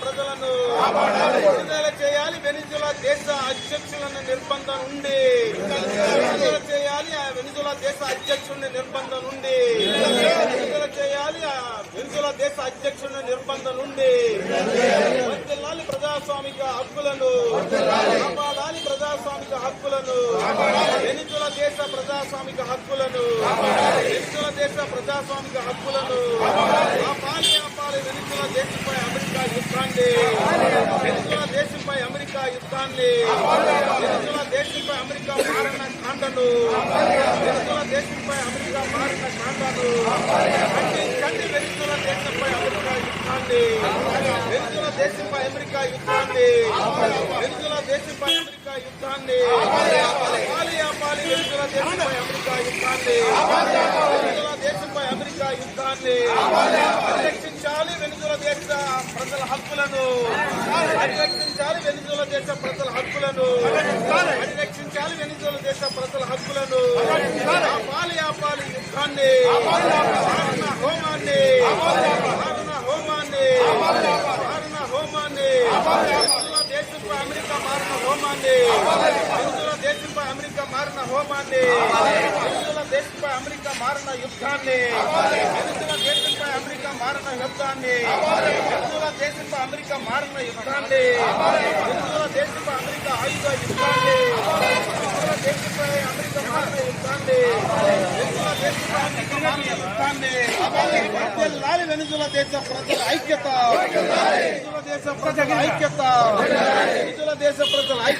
ప్రజలను విడుదల చేయాలి. వెనిజులా దేశ అధ్యక్షులను నిర్బంధం ఉంది విడుదల చేయాలి. ఆ వెనిజులా దేశ అధ్యక్షుడిని నిర్బంధం ఉంది విడుదల చేయాలి. ఆ వెనిజులా దేశ అధ్యక్షుడిని నిర్బంధం ఉంది వర్తిల్లాలి ప్రజాస్వామిక హక్కులను కాపాడాలి. ప్రజాస్వామిక హక్కులను వెనిజుల దేశ ప్రజాస్వామిక హక్కులను వెనిజుల దేశ ప్రజాస్వామిక హక్కులను కాపాడాలి. ఆపాలి దేశంపై అమెరికా యుద్ధాన్ని. వెనుజుల దేశంపై అమెరికా యుద్ధాన్ని. వెనుజుల దేశంపై అమెరికా మారిన కాండను వెనుజుల దేశంపై అమెరికా మారిన కాండను ఖండించండి వెనుజుల దేశంపై అమెరికా యుద్ధాన్ని. వెనుజుల దేశంపై అమెరికా యుద్ధాన్ని. వెనుజుల దేశంపై అమెరికా యుద్ధాన్ని. ఆపాలి ఆపాలి. వెనుజుల దేశంపై అమెరికా యుద్ధాన్ని. అమెరికా పరిరక్షించాలి వెనుకల దేశ ప్రజల హక్కులను పరిరక్షించాలి. వెనుజుల దేశ ప్రజల హక్కులను పరిరక్షించాలి. వెనుకల దేశ ప్రజల హక్కులను ఆపాలి ఆపాలి యుద్ధాన్ని మారణ హోమాన్ని మారణ హోమాన్ని మారణ హోమాన్ని దేశంపై అమెరికా మారిన హోమాన్ని వెనుజుల దేశంపై అమెరికా మారిన హోమాన్ని వెనుజుల దేశంపై అమెరికా మారిన యుద్ధాన్ని వెనుజుల దేశంపై అమెరికా మారిన యుద్ధాన్ని వెనుజుల దేశంపై అమెరికా మారిన యుద్ధాన్ని వెనుజుల దేశంపై అమెరికా ఆయుధ యుద్ధాన్ని వెనుజుల దేశంపై అమెరికా మారిన యుద్ధాన్ని దేశంపై అమెరికా మారిన యుద్ధాన్ని దేశ ప్రజల ఐక్యత దేశ ప్రజల ఐక్యత దేశ ప్రజల ఐక్యత.